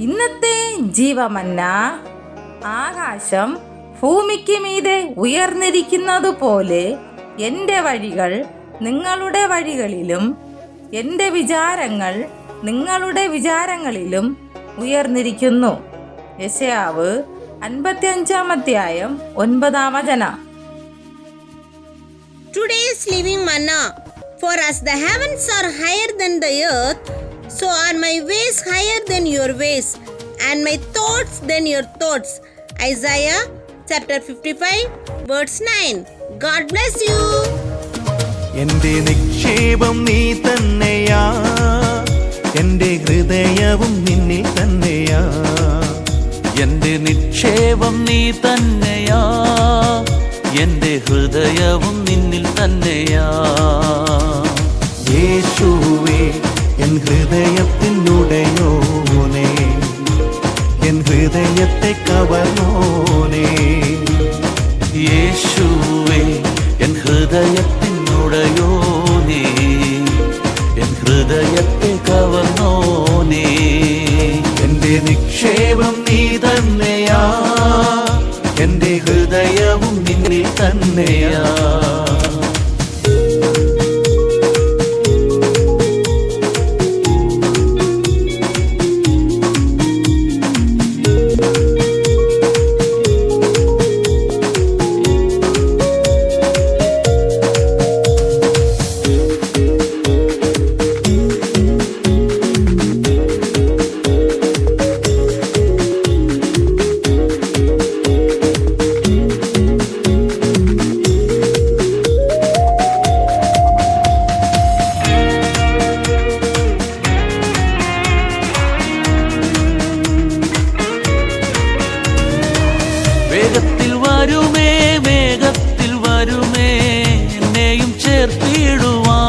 ഇന്നത്തെ ജീവമന്ന ആകാശം ഭൂമിക്ക് മീതെ ഉയർന്നിരിക്കുന്നത് പോലെ എന്റെ വഴികൾ നിങ്ങളുടെ വഴികളിലും എന്റെ വിചാരങ്ങൾ നിങ്ങളുടെ വിചാരങ്ങളിലും ഉയർന്നിരിക്കുന്നു. യശയാവ് അൻപത്തിയഞ്ചാം അധ്യായം ഒൻപതാം വചനം Today's living manna. For as the heavens are higher than the earth, so are my ways higher than your ways, and my thoughts than your thoughts. Isaiah chapter 55, verse 9. God bless you. എന്റെ നിക്ഷേപം നീ തന്നെയാ എന്റെ ഹൃദയവും നിന്നിൽ തന്നെയാ എന്റെ നിക്ഷേപം നീ തന്നെയാ. എന്റെ ഹൃദയവും നിന്നിൽ തന്നെയാ. യേശുവേ എൻ ഹൃദയത്തിനുടയോനെ. എൻ ഹൃദയത്തെ കവർന്നോനെ. യേശുവേ എൻ ഹൃദയത്തിനുടയോ നിക്ഷേപം നീ തന്നെയാ. എന്റെ ഹൃദയവും നിന്നിൽ തന്നെയാ. വരുമേ വേഗത്തിൽ വരുമേ എന്നെയും ചേർത്തിടുവാൻ.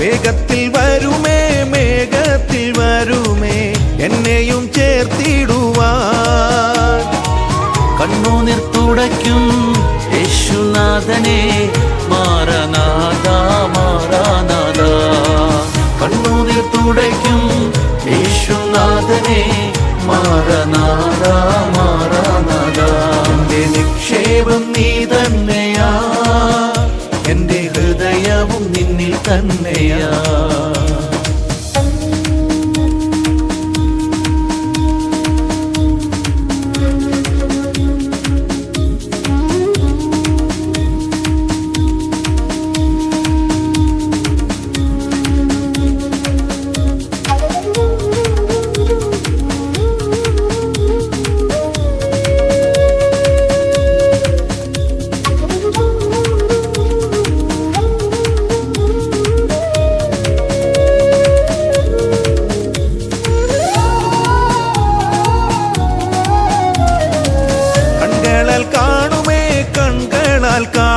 വേഗത്തിൽ വരുമേ മേഘത്തിൽ വരുമേ എന്നെയും ചേർത്തിടുവാൻ. കണ്ണുനീർ തുടയ്ക്കും യേശുനാഥനെ മാറനാഥ മാറാനാഥ. കണ്ണുനീർ തുടയ്ക്കും യേശുനാഥനെ മാറനാഥ മാറാനാഥ. നിക്ഷേപം നീ തന്നെയാ. എന്റെ ഹൃദയവും നിന്നിൽ തന്നെയാ.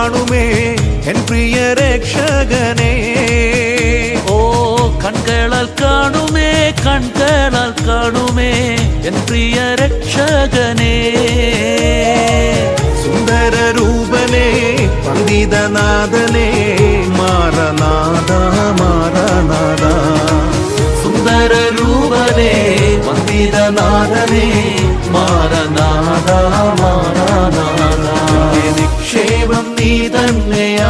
കാണുമേ എൻ പ്രിയ രക്ഷകനെ. ഓ കൺകളാൽ കാണുമേ കൺകളാൽ കാണുമേ എൻ പ്രിയ രക്ഷകനെ. സുന്ദര രൂപനെ പണ്ഡിതനാഥനെ മാറനാഥ മാറനാഥ. സുന്ദര രൂപനെ വന്ദിതനാഥനേ നീ തന്നെയാ.